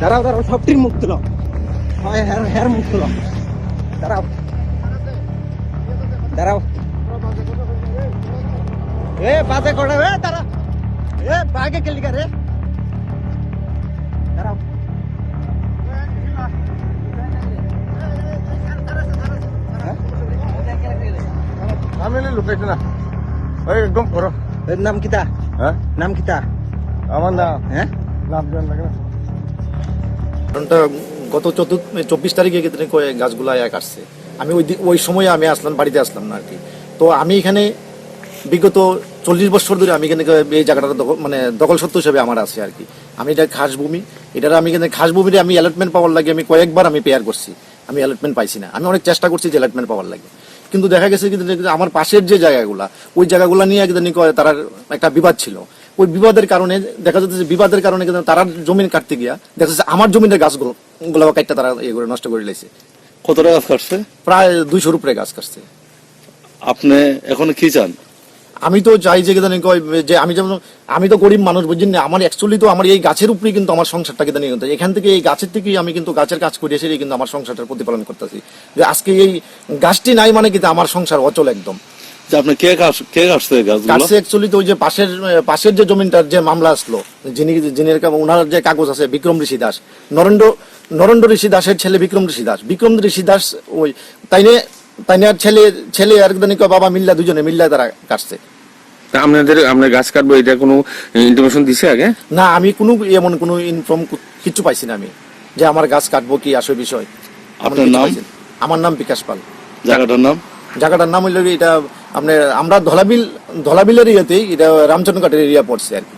দাঁড়াও দাঁড়াও সবটির মুখ তুলো হয় হ্যার হ্যার মুখ তুলো দাঁড়াও দাঁড়াও এ বাজে করে এ দাঁড়া এ বাগে কেলি রে দাঁড়াও হ্যাঁ? আমি লুকাইছি না ওই একদম করো এর নাম কিতা হ্যাঁ নাম কিতা আমার না হ্যাঁ নাম জান লাগে না কারণটা গত চতুর্থ চব্বিশ তারিখে কিন্তু গাছগুলা এক আসছে। আমি ওই ওই সময়ে আমি আসলাম, বাড়িতে আসলাম না আর কি তো আমি এখানে বিগত চল্লিশ বছর ধরে আমি এখানে এই জায়গাটা মানে দখল সত্য হিসেবে আমার আছে আর কি আমি এটা খাস ভূমি এটার আমি এখানে খাস ভূমিতে আমি অ্যালটমেন্ট পাওয়ার লাগে, আমি কয়েকবার আমি পেয়ার করছি। আমি অ্যালটমেন্ট পাইছি না। আমি অনেক চেষ্টা করছি যে অ্যালটমেন্ট পাওয়ার লাগে। কিন্তু দেখা গেছে কিন্তু আমার পাশের যে জায়গাগুলা, ওই জায়গাগুলো নিয়ে একদিন তার একটা বিবাদ ছিল। ওই বিবাদের কারণে দেখা যাচ্ছে যে বিবাদের কারণে কিন্তু তারা জমিন কাটতে গিয়া দেখা যাচ্ছে আমার জমিনের গাছগুলো গুলো কাটতে তারা ইয়ে করে নষ্ট করে লেছে কত টাকা কাটছে? প্রায় দুইশোর উপরে গাছ কাটছে। আপনি এখন কি চান? আমি তো চাই যে কিদানি যে আমি যেমন আমি তো গরিব মানুষ বুঝছেন না? আমার অ্যাকচুয়ালি তো আমার এই গাছের উপরেই কিন্তু আমার সংসারটা কিদানি হতো এখান থেকে এই গাছের থেকেই আমি কিন্তু গাছের কাজ করে এসে কিন্তু আমার সংসারটার প্রতিপালন করতেছি। যে আজকে এই গাছটি নাই মানে কিন্তু আমার সংসার অচল একদম। যে আপনি কে কাট কে কাটছে গাছগুলো? কাছে অ্যাকচুয়ালি তো ওই যে পাশের পাশের যে জমিনটার যে মামলা আসলো যিনি যিনি ওনার যে কাগজ আছে বিক্রম ঋষি দাস নরেন্দ্র নরেন্দ্র ঋষি দাসের ছেলে বিক্রম ঋষি দাস বিক্রম ঋষি দাস ওই তাইনে তাইনে আর ছেলে ছেলে আর একদিন বাবা মিল্লা দুজনে মিল্লা তারা কাটছে। তা আপনাদের আপনার গাছ কাটবো এটা কোনো ইনফরমেশন দিছে আগে? না আমি কোনো এমন কোনো ইনফর্ম কিছু পাইছি না আমি যে আমার গাছ কাটবো কি আসল বিষয়। আপনার নাম? আমার নাম বিকাশ পাল। জায়গাটার নাম? জায়গাটার নাম হইল এটা আপনার আমরা ধলাবিল ধলাবিলের ইয়েতেই এটা রামচন্দ্রঘাটের এরিয়া পড়ছে আর কি।